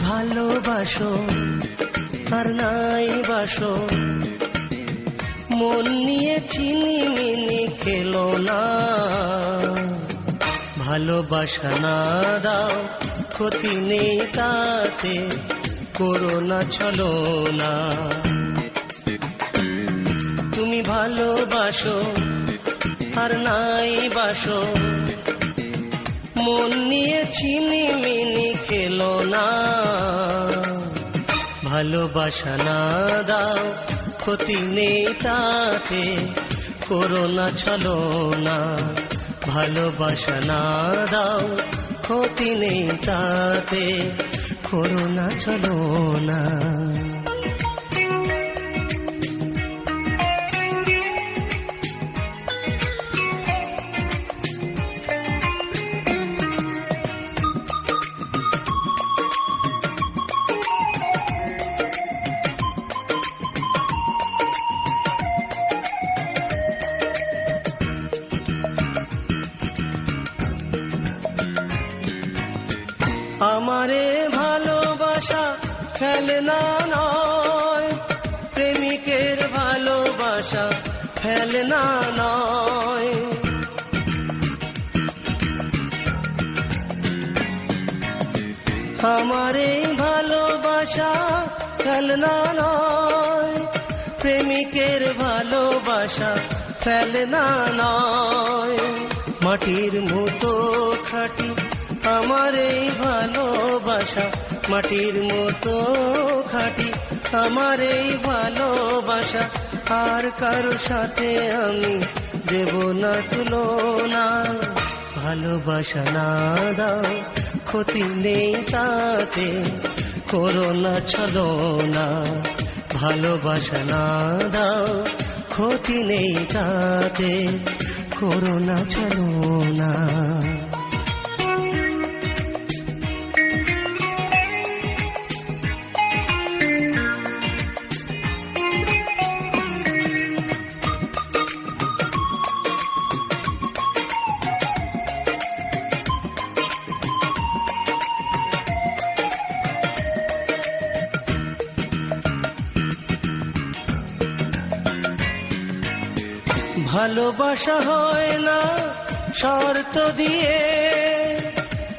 ভালোবাসো, আর নাই বাসো। মন নিয়ে চিনি মিনি খেলো না। ভালোবাসা না দাও, ক্ষতি নেই তাতে, করোনা ছলো না। তুমি ভালোবাসো, আর নাই বাসো। মন নিয়ে চিনি ভালোবাসা না দাও, ক্ষতি নেই তাতে, করোনা ছলো না। ভালোবাসা না দাও, ক্ষতি নেই তাতে, করোনা ছলো না। আমারে ভালোবাসা খেলনা নয়, প্রেমিকের ভালোবাসা খেলনা নয়। আমারে ভালোবাসা খেলনা নয়, প্রেমিকের ভালোবাসা ফেলনা নয়। মাটির মতো খাটি আমার এই ভালোবাসা, মাটির মতো খাটি। আমার এই ভালোবাসা, আর কারও সাথে আমি দেব না, তুলনা। ভালোবাসা না দাও, ক্ষতি নেই তাতে করোনা ছলো না। ভালোবাসা না দাও, ক্ষতি নেই তাতে করোনা ছলো না। ভালোবাসা হয় না, শর্ত দিয়ে।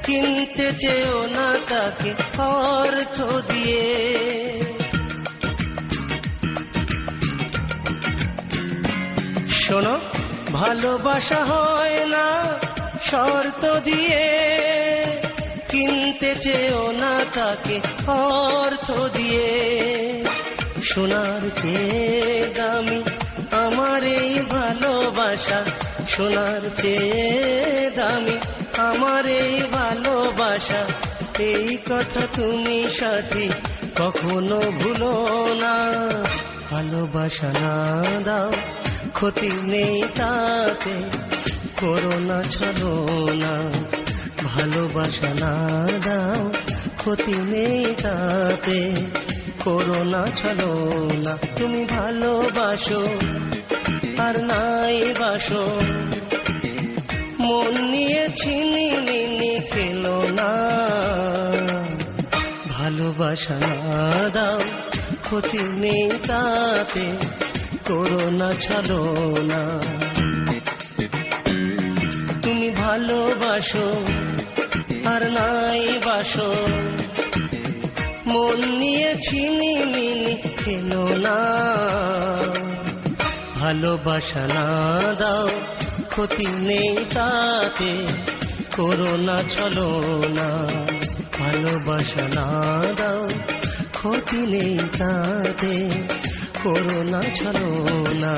কিনতে চেয়েও না তাকে, অর্থ দিয়ে। শোনো, ভালোবাসা হয় না, শর্ত দিয়ে। কিনতে চেয়েও না তাকে, অর্থ দিয়ে। সোনার চেয়ে দামি আমার এই ভালোবাসা সোনার চেয়ে দামি। আমার এই ভালোবাসা, এই কথা তুমি সাথী কখনো ভুলো না। ভালোবাসা না দাও, ক্ষতি নেই তাতে, করোনা ছলো না। ভালোবাসা না দাও, ক্ষতি নেই তাতে। করোনা ছলো না। তুমি ভালোবাসো, আর নাই বাসো মন নিয়ে ছিনি মিনি খেলো না। ভালোবাসা না দাও, ক্ষতি নেই তাতে। করোনা ছলো না। তুমি ভালোবাসো, আর নাই বাসো মন নিয়ে ছিনি মিনি খেলো না। ভালোবাসা না দাও, ক্ষতি নেই তাতে, করোনা ছলো না। ভালোবাসা না দাও, ক্ষতি নেই তাতে, করোনা ছলো না।